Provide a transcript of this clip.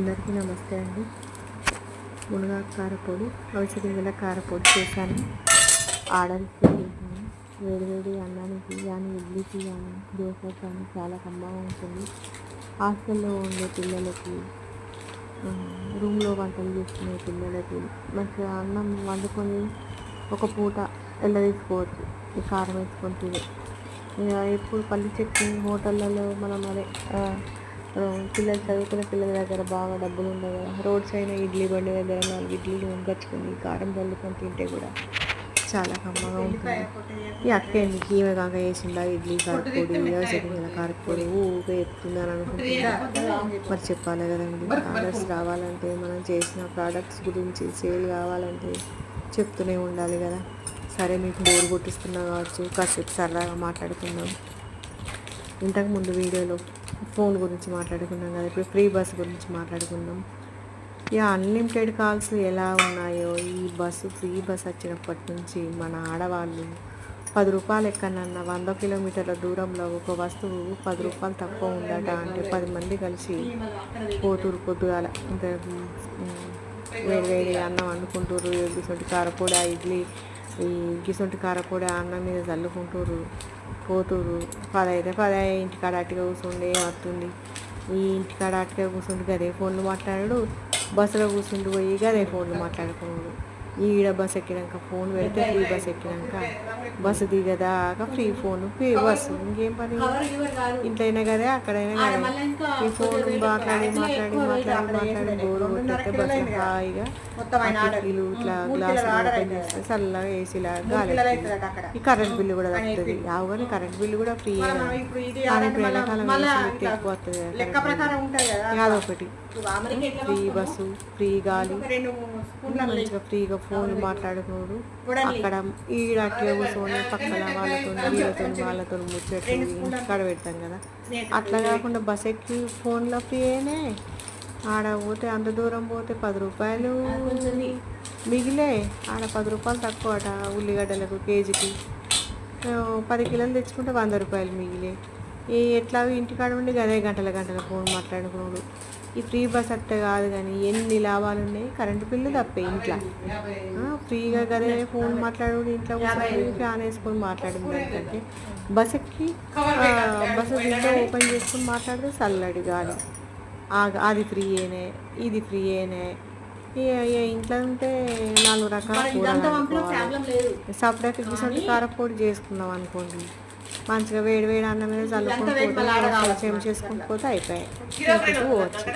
అందరికీ నమస్తే అండి. మునగాకు కారపొడి అవసరం గింజల కారపొడి చేశాను. ఆర్డర్ వేడి వేడి అన్నానికి కానీ ఇడ్లీకి కానీ దోశకి కానీ చాలా కమ్మగా ఉంటుంది. హాస్టల్లో ఉండే పిల్లలకి రూమ్లో వంటలు చేసుకునే పిల్లలకి మంచిగా అన్నం వండుకొని ఒక పూట ఎల్ల తీసుకోవచ్చు? ఈ కారం వేసుకొని ఎప్పుడు పల్లి చట్నీ హోటళ్ళలో మనం అదే పిల్లలు చదువుకునే పిల్లల దగ్గర బాగా డబ్బులు ఉండవు కదా. రోడ్ సైడ్ ఇడ్లీ బండి దగ్గర నాలుగు ఇడ్లీలు వంకొచ్చుకొని కారం చల్లుకొని తింటే కూడా చాలా కమ్మగా ఉంటుంది. ఈ అక్క ఎందుకు ఈమె కాక వేసిందా ఇడ్లీ కారపొడి చెట్టిన కారపొడి. ఊగా చెప్తుందని అనుకుంటున్నా మరి చెప్పాలి కదండి ఆర్డర్స్ రావాలంటే మనం చేసిన ప్రోడక్ట్స్ గురించి సేల్ కావాలంటే చెప్తూనే ఉండాలి కదా. సరే మీకు బోర్ కొట్టిస్తున్నా కావచ్చు కాసేపు సరదాగా మాట్లాడుకుందాం. ఇంతకుముందు వీడియోలో ఫోన్ గురించి మాట్లాడుకున్నాం కదా ఇప్పుడు ఫ్రీ బస్ గురించి మాట్లాడుకుందాం ఇక అన్లిమిటెడ్ కాల్స్ ఎలా ఉన్నాయో ఈ బస్సు ఫ్రీ బస్ వచ్చినప్పటి నుంచి మన ఆడవాళ్ళు పది రూపాయలు ఎక్కడన్నా వంద కిలోమీటర్ల దూరంలో ఒక వస్తువు పది రూపాయలు తక్కువ ఉందట అంటే పది మంది కలిసి పోతురు పొద్దుగాల. వేడి వేడి అన్నం వండుకుంటారు కారపూడ కారపొడి ఇడ్లీ ఈ గిసొంటి కారపొడి కూడా అన్నం మీద చల్లుకుంటారు పోతురు. పదైతే పదే ఇంటికాడ అటుగా కూర్చుండే వస్తుంది ఈ ఇంటికాడ అటుగా కూర్చుంటే గదే ఫోన్లు మాట్లాడాడు. బస్సులో కూర్చుండి పోయి గదే ఫోన్లు మాట్లాడుకున్నాడు. ఈడ బస్ ఎక్కినాక ఫోన్ పెడితే ఫ్రీ బస్ ఎక్కినాక బస్సు దిగదాకా ఫ్రీ ఫోన్ ఫ్రీ బస్సు ఇంకేం పని? ఇంట్లో అయినా కదే అక్కడైనా కదే. ఈ ఫోన్ మాట్లాడి మాట్లాడి మాట్లాడి మాట్లాడి బోరు కొట్టేస్తే బస్సు హాయిగా కిటికీలు ఇట్లా ఓపెన్ చేస్తే చల్లగా ఏసీలా గాలి. ఈ కరెంట్ బిల్లు కూడా తగ్గుతుంది యావు కానీ కరెంట్ బిల్లు కూడా ఫ్రీ కానీ ఇప్పుడు ఎండాకాలం ఎక్కువ వస్తుంది. అదొకటి. ఫ్రీ బస్సు ఫ్రీ గాలి. మంచిగా ఫ్రీగా ఫోన్లు మాట్లాడుకోడు అక్కడ ఈడ అట్లా కూర్చొని పక్కన వాళ్ళతో వీళ్ళతో వాళ్ళతో ముచ్చట్లు ఇంటికాడ పెడతాం కదా. అట్లా కాకుండా బస్ ఎక్కి ఫోన్లో ఫ్రీనే ఆడ పోతే అంత దూరం పోతే పది రూపాయలు మిగిలే. ఆడ పది రూపాయలు తక్కువ అట ఉల్లిగడ్డలకు కేజీకి. పది కిలోలు తెచ్చుకుంటే వంద రూపాయలు మిగిలే. ఎట్లా ఇంటికాడ ఉండి గదే గంటల గంటల ఫోన్ మాట్లాడుకున్నాడు. ఈ ఫ్రీ బస్ అట్ట కాదు కానీ ఎన్ని లాభాలు ఉన్నాయి? కరెంటు బిల్లు తప్పే ఇంట్లో. ఫ్రీగా గదే ఫోన్ మాట్లాడు ఇంట్లో ఫ్యాన్ వేసుకొని మాట్లాడింది దానికంటే బస్ ఎక్కి బస్సు విండో ఓపెన్ చేసుకొని మాట్లాడితే చల్లడి ఆ- అది ఫ్రీయేనే ఇది ఫ్రీయేనే ఇంట్లో ఉంటే నాలుగు రకాల కూరలు సపరేట్ గిసంటి కారపొడి చేసుకున్నాం అనుకోండి. మంచిగా వేడి వేడి అన్నం మీద చెంచా చేసుకుని పోతే అయిపోయాయి. పోవచ్చు.